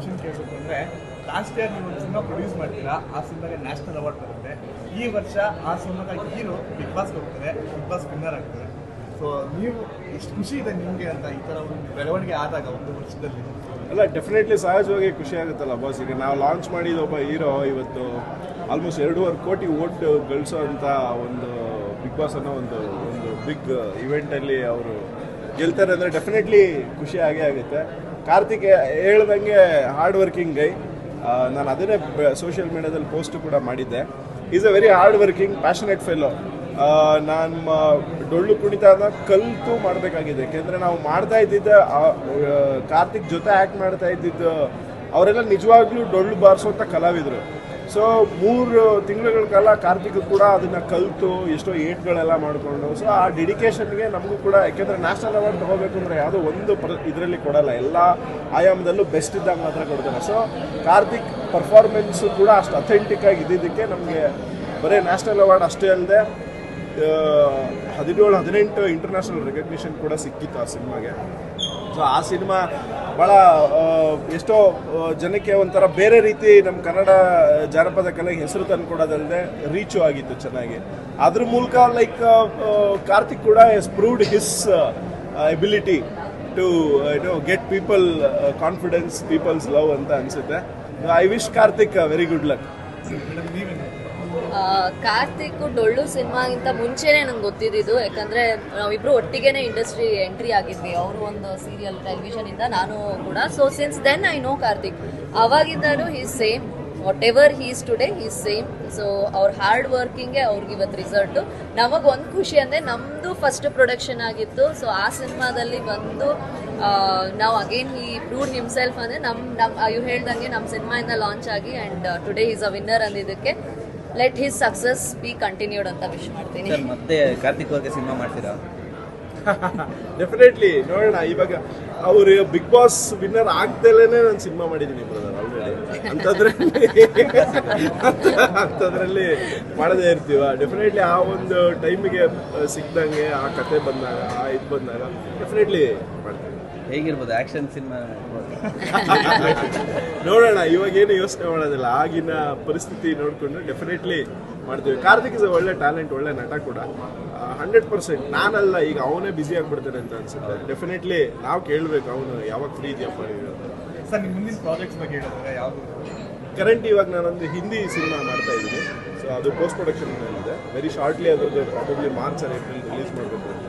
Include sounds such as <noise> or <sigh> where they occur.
Question ಕೇಳಬೇಕು ಅಂದರೆ last year ನೀವು ಒಂದು ಸಿನಿಮಾ ಪ್ರೊಡ್ಯೂಸ್ ಮಾಡ್ತೀರಾ? ಆ ಸಿನಿಮಾಗೆ ನ್ಯಾಷನಲ್ ಅವಾರ್ಡ್ ಬರುತ್ತೆ. ಈ ವರ್ಷ ಆ ಸಿನಿಮಾಗಾಗಿ ಹೀರೋ ಬಿಗ್ ಬಾಸ್ಗೆ ಹೋಗ್ತಾರೆ. ಬಿಗ್ ಬಾಸ್ ವಿನ್ನರ್ ಆಗ್ತಾರೆ. ಸೊ ನೀವು ಎಷ್ಟು ಖುಷಿ ಇದೆ ನಿಮಗೆ ಅಂತ ಈ ಥರ ಒಂದು ಬೆಳವಣಿಗೆ ಆದಾಗ ಒಂದು ವರ್ಷದಲ್ಲಿ? ಅಲ್ಲ ಡೆಫಿನೆಟ್ಲಿ ಸಹಜವಾಗಿ ಖುಷಿ ಆಗುತ್ತಲ್ಲ ಬಾಸ್ ಈಗ ನಾವು ಲಾಂಚ್ ಮಾಡಿದ ಒಬ್ಬ ಹೀರೋ ಇವತ್ತು ಆಲ್ಮೋಸ್ಟ್ ಎರಡೂವರೆ ಕೋಟಿ ಓಟ್ ಗಳಿಸೋ ಅಂತ ಒಂದು ಬಿಗ್ ಬಾಸ್ ಅನ್ನೋ ಒಂದು ಒಂದು ಬಿಗ್ ಇವೆಂಟಲ್ಲಿ ಅವರು ಗೆಲ್ತಾರೆ ಅಂದರೆ ಡೆಫಿನೆಟ್ಲಿ ಖುಷಿ ಆಗೇ ಆಗುತ್ತೆ. ಕಾರ್ತಿಕ್ ಹೇಳ್ದಂಗೆ ಹಾರ್ಡ್ ವರ್ಕಿಂಗ್ ಗೈ ನಾನು ಅದನ್ನೇ ಸೋಷಿಯಲ್ ಮೀಡಿಯಾದಲ್ಲಿ ಪೋಸ್ಟ್ ಕೂಡ ಮಾಡಿದ್ದೆ. Is a very hard working passionate fellow ನಾನು ಡೊಳ್ಳು ಕುಣಿತನ ಕಲಿತು ಮಾಡಬೇಕಾಗಿದೆ. ಯಾಕೆಂದರೆ ನಾವು ಮಾಡ್ತಾ ಇದ್ದಿದ್ದ ಕಾರ್ತಿಕ್ ಜೊತೆ ಆ್ಯಕ್ಟ್ ಮಾಡ್ತಾ ಇದ್ದಿದ್ದು, ಅವರೆಲ್ಲ ನಿಜವಾಗ್ಲೂ ಡೊಳ್ಳು ಬಾರಿಸುವಂಥ ಕಲಾವಿದರು. ಸೊ ಮೂರು ತಿಂಗಳುಗಳ ಕಾಲ ಕಾರ್ತಿಕ್ ಕೂಡ ಅದನ್ನು ಕಲಿತು, ಎಷ್ಟೋ ಏಟ್ಗಳೆಲ್ಲ ಮಾಡಿಕೊಂಡು. ಸೊ ಆ ಡೆಡಿಕೇಶನ್ಗೆ ನಮಗೂ ಕೂಡ, ಯಾಕೆಂದರೆ ನ್ಯಾಷನಲ್ ಅವಾರ್ಡ್ ತೊಗೋಬೇಕು ಅಂದರೆ ಯಾವುದೋ ಒಂದು ಪ್ರ, ಇದರಲ್ಲಿ ಕೊಡಲ್ಲ. ಎಲ್ಲ ಆಯಾಮದಲ್ಲೂ ಬೆಸ್ಟ್ ಇದ್ದಾಗ ಮಾತ್ರ ಕೊಡ್ತಾರೆ. ಸೊ ಕಾರ್ತಿಕ್ ಪರ್ಫಾರ್ಮೆನ್ಸು ಕೂಡ ಅಷ್ಟು ಅಥೆಂಟಿಕ್ ಆಗಿ ಇದ್ದಿದ್ದಕ್ಕೆ ನಮಗೆ ಬರೀ ನ್ಯಾಷನಲ್ ಅವಾರ್ಡ್ ಅಷ್ಟೇ ಅಲ್ಲದೆ ಹದಿನೇಳು, ಹದಿನೆಂಟು ಇಂಟರ್ನ್ಯಾಷನಲ್ ರೆಕಗ್ನಿಷನ್ ಕೂಡ ಸಿಕ್ಕಿತ್ತು ಆ ಸಿನಿಮಾಗೆ. ಸೊ ಆ ಸಿನಿಮಾ ಭಾಳ ಎಷ್ಟೋ ಜನಕ್ಕೆ ಒಂಥರ ಬೇರೆ ರೀತಿ ನಮ್ಮ ಕನ್ನಡ ಜಾನಪದ ಕಲೆಗೆ ಹೆಸರು ತಂದುಕೊಡೋದಲ್ಲದೆ ರೀಚು ಆಗಿತ್ತು ಚೆನ್ನಾಗಿ. ಅದ್ರ ಮೂಲಕ ಲೈಕ್ ಕಾರ್ತಿಕ್ ಕೂಡ as proved his ability to no get people confidence people's love ಅಂತ ಅನಿಸುತ್ತೆ. I wish Karthik very good luck Karthik Dollu ಸಿನಿಮಾಗಿಂತ ಮುಂಚೆನೆ ನಂಗೆ ಗೊತ್ತಿದ್ದು ಯಾಕಂದ್ರೆ ನಾವಿಬ್ರು ಒಟ್ಟಿಗೆನೆ ಇಂಡಸ್ಟ್ರಿ ಎಂಟ್ರಿ ಆಗಿದ್ವಿ. ಅವರು ಒಂದು ಸೀರಿಯಲ್ ಟೆಲಿವಿಷನ್ ಇಂದ ನಾನು ಕೂಡ. So since then I know Karthik. ಅವಾಗಿಂದನು he same whatever he's today he's same so ಅವ್ರ ಹಾರ್ಡ್ ವರ್ಕಿಂಗೆ ಅವ್ರಿಗೆ ಇವತ್ತು ರಿಸಲ್ಟು ನಮಗೆ ಒಂದು ಖುಷಿ ಅಂದರೆ ನಮ್ಮದು ಫಸ್ಟ್ ಪ್ರೊಡಕ್ಷನ್ ಆಗಿತ್ತು. ಸೊ ಆ ಸಿನಿಮಾದಲ್ಲಿ ಬಂದು ನಾವು ಅಗೇನ್ ಈ ಪ್ರೂವ್ ಹಿಮ್ಸೆಲ್ಫ್ ಅಂದರೆ ನಮ್ಮ ನಮ್ಮ ಇವ್ ಹೇಳ್ದಂಗೆ ನಮ್ಮ ಇಂದ ಲಾಂಚ್ ಆಗಿ and today is a winner ಅಂದಿದ್ದಕ್ಕೆ. Let his success be continued ಅಂತ ವಿಶ್ ಮಾಡ್ತೀನಿ. ಸರ್ ಮತ್ತೆ ಕಾರ್ತಿಕ್ ಅವ್ರಿಗೆ ಸಿನಿಮಾ ಮಾಡ್ತೀರಾ? <laughs> ಡೆಫಿನೆಟ್ಲಿ ನೋಡೋಣ ಇವಾಗ ಅವರು ಬಿಗ್ ಬಾಸ್ ವಿನ್ನರ್ ಆಗ್ದಲೇನೆ ನಾನು ಸಿನಿಮಾ ಮಾಡಿದ್ದೀನಿ ಬ್ರದರ್ ಆಲ್ರೆಡಿ ಅಂತದ್ರಲ್ಲಿ <laughs> ಅಂಥದ್ರಲ್ಲಿ ಮಾಡದೇ ಇರ್ತೀವ. ಡೆಫಿನೆಟ್ಲಿ ಆ ಒಂದು ಟೈಮಿಗೆ ಸಿಗ್ದಂಗೆ ಆ ಕತೆ ಬಂದಾಗ ಆ ಇದು ಬಂದಾಗ ಡೆಫಿನೆಟ್ಲಿ ಮಾಡ್ತೀನಿ. ಹೇಗಿರ್ಬೋದು? ಆಕ್ಷನ್ ಸಿನಿಮಾ <laughs> ನೋಡೋಣ ಇವಾಗ ಏನು ಯೋಚನೆ ಮಾಡೋದಿಲ್ಲ. ಆಗಿನ ಪರಿಸ್ಥಿತಿ ನೋಡಿಕೊಂಡು ಡೆಫಿನೆಟ್ಲಿ ಮಾಡ್ತೀವಿ. ಕಾರ್ತಿಕ್ ಇಸ್ ಒಳ್ಳೆ ಟ್ಯಾಲೆಂಟ್ ಒಳ್ಳೆ ನಟ ಕೂಡ. ಹಂಡ್ರೆಡ್ ಪರ್ಸೆಂಟ್ ನಾನಲ್ಲ ಈಗ ಅವನೇ ಬ್ಯುಸಿ ಆಗ್ಬಿಡ್ತಾನೆ ಅಂತ ಅನ್ಸುತ್ತೆ. ಡೆಫಿನೆಟ್ಲಿ ನಾವು ಕೇಳಬೇಕು ಅವನು ಯಾವಾಗ ಫ್ರೀ ಇದೆಯಪ್ಪ ಸರ್ ನಿಮ್ಮ ಮುಂದಿನ ಪ್ರಾಜೆಕ್ಟ್ಸ್ ಬಗ್ಗೆ ಹೇಳಿದ್ರೆ ಯಾವುದು? ಕರೆಂಟ್ ಇವಾಗ ನಾನೊಂದು ಹಿಂದಿ ಸಿನಿಮಾ ಮಾಡ್ತಾ ಇದ್ದೀನಿ. ಸೊ ಅದು ಪೋಸ್ಟ್ ಪ್ರೊಡಕ್ಷನ್ ಇದೆ ವೆರಿ ಶಾರ್ಟ್ಲಿ ಅದರದ್ದು probably March or April release ಮಾಡಬೇಕು ಅಂತ.